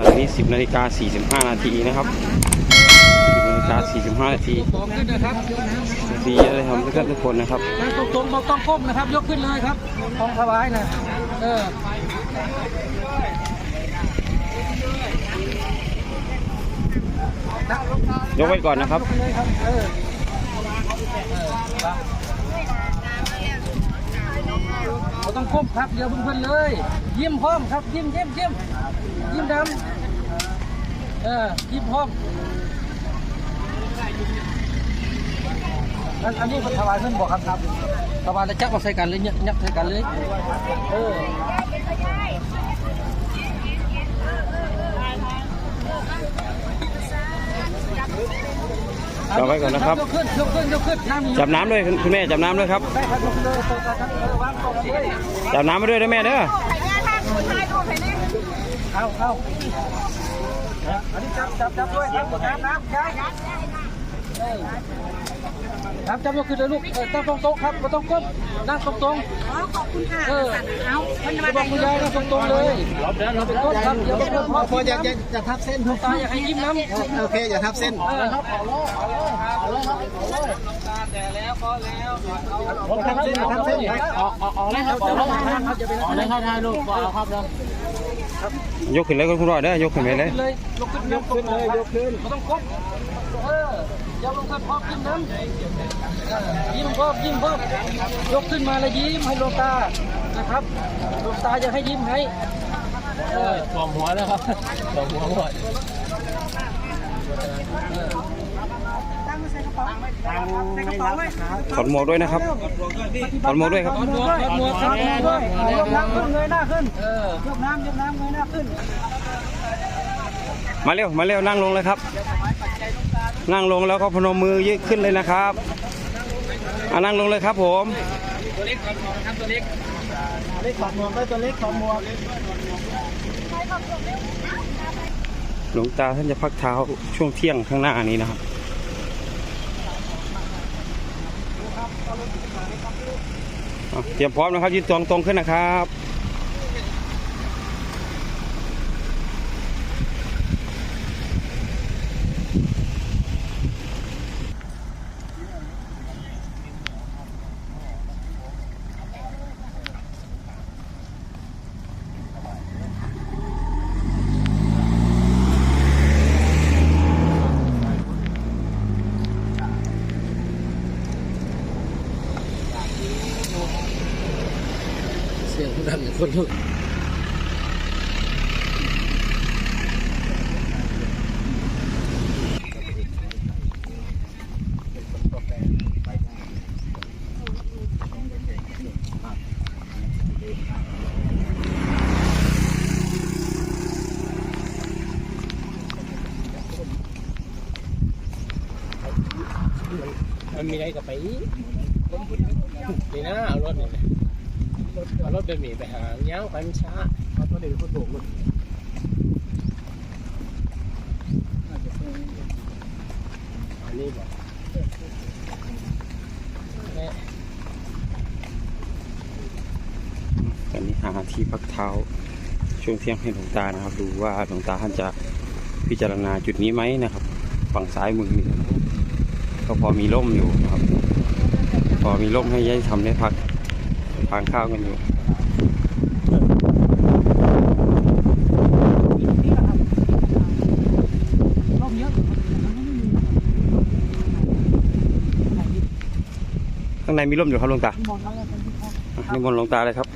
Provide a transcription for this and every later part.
ณะนี้ 10นาฬิกา45 นาทีนะครับ10นาฬิกา45 นาทีบอกขึ้นนะครับดีเลยครับทุกท่านทุกคนนะครับนั่งตรงๆบอกต้องก้มนะครับ ยกขึ้นเลยครับของถวายนะเออยกไว้ก่อนนะครับ ยกไปเลยครับเออเราต้องก้มครับเดี๋ยวเพื่อนๆเลย ยิ้มพร้อมครับ ยิ้มยิ้มยิ้ม ยิ้มดำเออยิ้มพร้อมอันอันนี้ถวายเพื่อนบอกครับครับถวายแล้วจับมาใส่กันเลยเนี่ยยักใส่กันเลยเออเอาไว้ก่อนนะครับ ยกขึ้นยกขึ้นยกขึ้นน้ำมีจับน้ำด้วยคุณคุณแม่จับน้ำด้วยครับ ได้ครับยกขึ้นเลยตกกันครับวางตกเลย จับน้ำมาด้วยนะแม่เด้อ เอาเอาอันนี้จับจับจับด้วยครับน้ำน้ำย้ายเออน้ำจับยกขึ้นเลยลูกเออตั้งตรงๆครับไม่ต้องก้มนั่งตรงอ๋อขอบคุณค่ะๆเออเอามันจะมาบอกคุณยายนั่งตรงๆเลยเราเป็นก้มครับเดี๋ยวเพื่อนพ่อพออยากจะจะทับเส้นตาอยากให้ยิ้มน้ำโอเคอย่าทับเส้นเออครับเอาล้อเอาล้อเอาล้อครับเอาล้อแต่แล้วพอแล้วทับเส้นทับเส้นออกออกออกเลยครับออกเลยครับจะเป็นออกเลยครับถ่ายรูปเอาครับแล้ว ยกขึ้นเลยคุณรอดเด้อยกขึ้นไปเลยยกขึ้นยกขึ้นเลยยกขึ้นไม่ต้องก้มเอออย่าลงกับพอบยิ้มน้ำเออยิ้มพอบยิ้มพอบยกขึ้นมาแล้วยิ้มให้ดวงตานะครับดวงตาจะให้ยิ้มให้เออมหัวแล้วครับสวมหัวหมด ถอดหมวกด้วยนะครับถอดหมวกด้วยครับถอดหมวกถอดหมวกถอดหมวกด้วยยกน้ำขึ้นเงยหน้าขึ้นเออยกน้ำยกน้ำเงยหน้าขึ้น มาเร็วมาเร็วนั่งลงเลยครับ นั่งลงแล้วก็พนมมือยืดขึ้นเลยนะครับอะนั่งลงเลยครับผมตัวเล็กถอดหมวกครับตัวเล็กเล็กถอดหมวกได้ตัวเล็กถอดหมวกหลวงตาท่านจะพักเท้าช่วงเที่ยงข้างหน้านี้นะครับอะ เตรียมพร้อมนะครับยืนตรงตรงขึ้นนะครับ คนลุกมันมีอะไรกับไปดีนะเอารถนี่ เอารถเดินหนีไปหาเงี้ยไปมันช้าเอาตัวเด็กคนโบกรถอันนี้บอกแม่ตอนนี้หาที่พักเท้าช่วงเที่ยงให้หลวงตานะครับ ดูว่าหลวงตาท่านจะพิจารณาจุดนี้ไหมนะครับ ฝั่งซ้ายมือนี่ก็พอมีร่มอยู่นะครับ พอมีร่มให้ย้ายทำได้พัก ทานข้าวกันอยู่รอบเยอะข้างในมีร่มอยู่ครับหลวงตาอะนิมนต์หลวงตาเลยครับ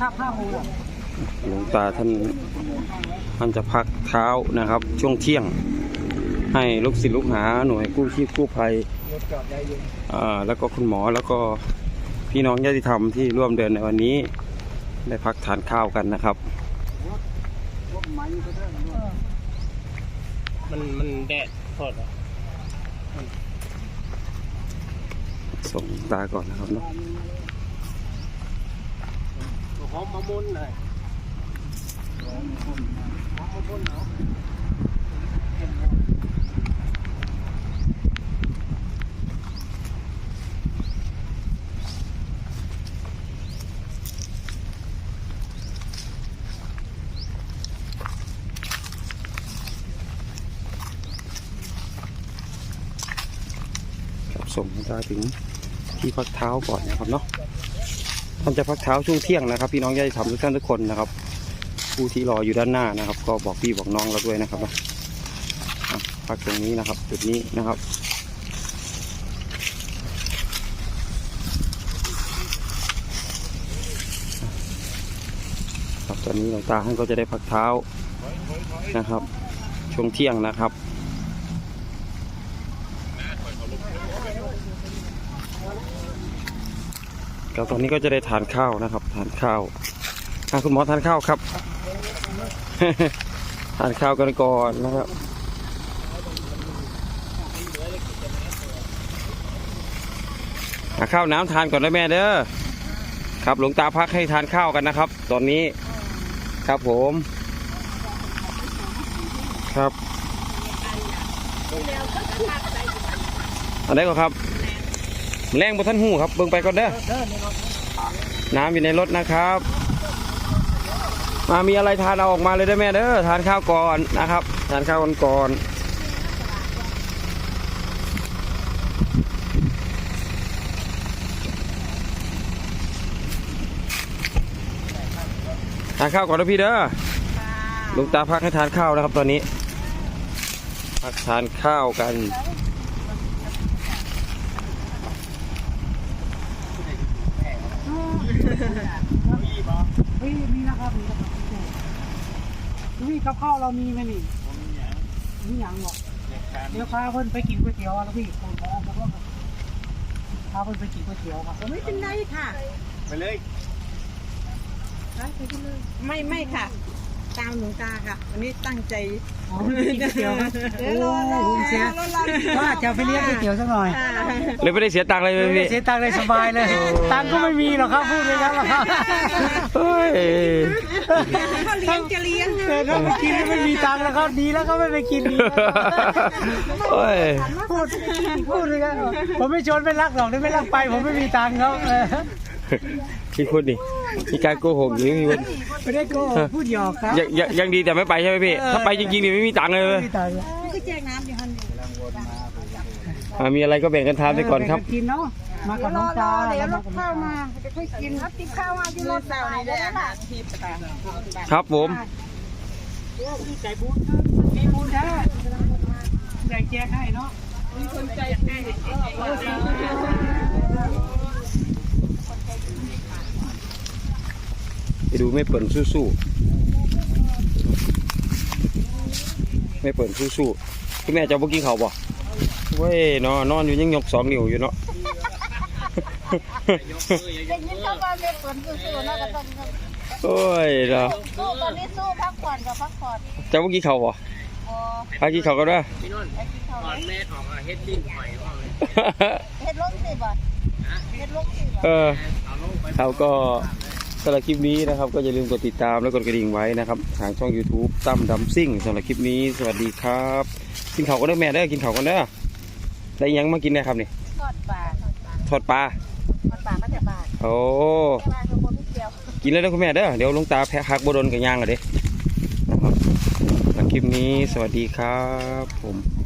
ข้าผ้าโมหลวงตาท่านท่านจะพักเท้านะครับ ช่วงเที่ยง ให้ลูกศิษย์ลูกหาหน่วยกู้ชีพกู้ภัยอ่าแล้วก็คุณหมอแล้วก็ พี่น้องญาติธรรมที่ร่วมเดินในวันนี้ ได้พักทานข้าวกันนะครับ มันมันแดดโทษอะส่งหลวงตาก่อนนะครับเนาะหอมมะมุนหน่อยส่งหล วงตาถึงที่พักเท้าก่อนนะครับเนาะท่านจะพักเท้าช่วงเที่ยงนะครับ พี่น้องญาติธรรมทุกท่านทุกคนนะครับ ผู้ที่รออยู่ด้านหน้านะครับ ก็บอกพี่บอกน้องเราด้วยนะครับนะอะพักตรงนี้นะครับ จุดนี้นะครับครับตอนนี้หลวงตาท่านก็จะได้พักเท้านะครับ ช่วงเที่ยงนะครับ ก็ตอนนี้ก็จะได้ทานข้าวนะครับ ทานข้าวอะคุณหมอทานข้าวครับ ทานข้าวกันก่อนนะครับหาข้าวน้ำทานก่อนนะแม่เด้อครับหลวงตาพักให้ทานข้าวกันนะครับ ตอนนี้ครับผม ครับอันไหนก็ครับ แรงบนท่านหูครับเบิ่งไปก่อนเด้อน้ำอยู่ในรถนะครับ มามีอะไรทานเอาออกมาเลยได้อแม่เด้อทานข้าวก่อนนะครับ ทานข้าวกันก่อนทานข้าวก่อนนะพี่เด้อลุงตาพักให้ทานข้าวนะครับตอนนี้พักทานข้าวกัน เฮ้ยมีนะครับมีนะครับนี่กับข้าวเรามีไหมนี่มีหยังหรอกเดี๋ยวพาเพิ่นไปกินก๋วยเตี๋ยวแล้วพี่ผมขอแล้วก็พาเพิ่นไปกินก๋วยเตี๋ยวครับไม่เป็นไรค่ะ ไปเลย ไม่ไม่ค่ะ ตามหลวงตาค่ะ วันนี้ตั้งใจอ๋อไปกินก๋วยเตี๋ยวครับเดี๋โอ้ยวรอรอผมเสียรอรอว่าจะไปเลี้ยงก๋วยเตี๋ยวสักหน่อยค่ะเลยไม่ได้เสียตังค์เลยไม่พี่ได้เสียตังค์เลยสบายเลย ตังค์ก็ไม่มีหรอกครับพูดเลยครับเฮ้ยเขาเลี้ยงจะเลี้ยงแต่ก็ไปกินแล้วไม่มีตังค์แล้วก็ดีแล้วก็ไม่ไปกินดีแล้วโอ้ยพูดพูดเลยครับผมไม่ชวนไม่รักหรอกถ้าไม่รักไป ผมไม่มีตังค์เขา เออพี่คุณนี่มีการโกหกอยู่พี่คุณไม่ได้โกหกพูดหยอกครับยังยังยังดีแต่ไม่ไปใช่ไหมพี่ ถ้าไปจริงๆนี่ไม่มีตังค์เลยไม่มีตังค์แล้วก็แจกน้ำอยู่ฮันอ่ามีอะไรก็แบ่งกันทานไปก่อนครับแงกินเนาะ มากับน้องตาเดี๋ยวรแล้วถเข้ามาจะค่อยกินรับติดข้าวมาอยู่รถเสาร์นี้ได้อาหารทิพย์ค่ะครับผมมีใจบุญมีบุญแท้ใจแจกให้เนาะมีคนใจดี ไปดูไม่เปิดสู้ๆไม่เปิดสู้ๆพี่แม่จะเอาพวกกินเขาวบ่เว้ยนอนนอนอยู่ยังยกสองนิ้วอยู่เนาะเป็นยิ่งเข้ามาเป็นฝนสู้ๆเนาะก็ต้องโอ้ยเนาะสู้ตอนนี้สู้พักผ่อนกับพักผ่อนจะพวกกินเขาวบ่โอ้พากินเขาวก็ได้อพี่นุ่นไอ้ที่เขาตอนแม่ออกอะเฮ็ดดิ้นหอยว่าเลยเฮ็ดลงสิบ่เฮ็ดลงสิบ่เออเอาลงไปเขาก็ สำหรับคลิปนี้นะครับ ก็อย่าลืมกดติดตามและกดกระดิ่งไว้นะครับ ทางช่อง YouTube ตั้มดำซิ่งสำหรับคลิปนี้สวัสดีครับ กินเขาวก็ได้อแม่เด้อกินเขาวกันเด้อได้หยังมากินได้ครับนี่ทอดปลาทอดปลาทอดปลาก็จะบาทโอ้แต่ว่าเขาบ่มีเกี่ยวกินแล้วเด้อคุณแม่เด้อเดี๋ยวหลวงตาแพะคักบดนกับย่างกันเด้นะครับสำหรับคลิปนี้สวัสดีครับ ผม